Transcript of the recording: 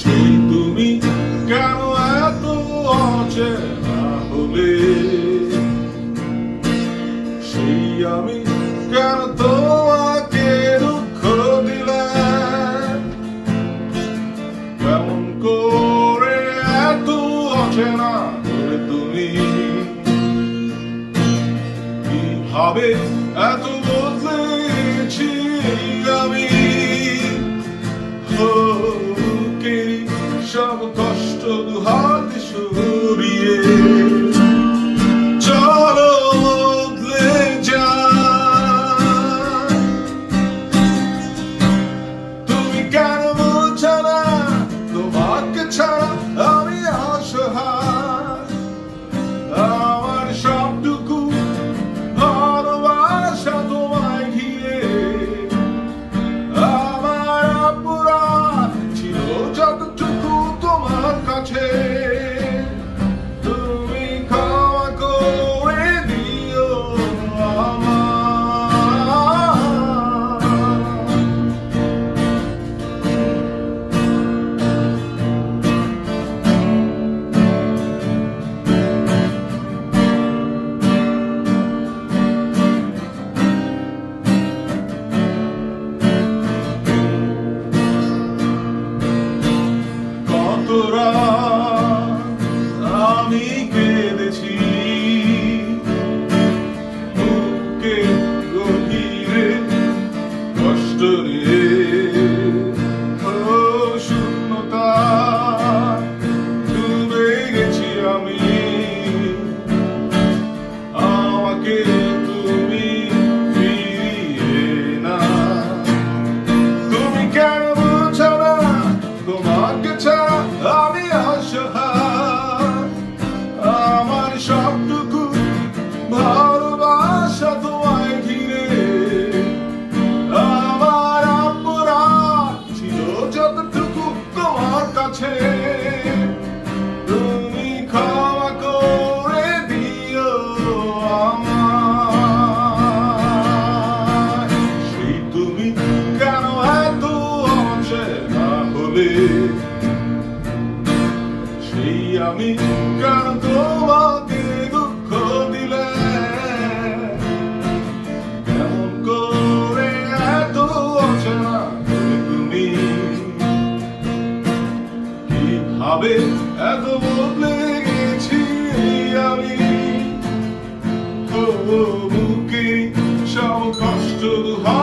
সেই তুমি কেন এত অচেনা হলে, সেই আমি কেন তোমাকে দুঃখ দিলাম কেমন করে এত অচেনা হলে তুমি? কীভাবে এত বদলেছি আমি। সব কষ্ট দুহাত Durão. shop. আমি কেন তোমাকে দুঃখ দিলে। কেমন করে এত অচেনা তুমি কীভাবে এত বদলে গেছি আমি? বুকে সব কষ্ট দুহা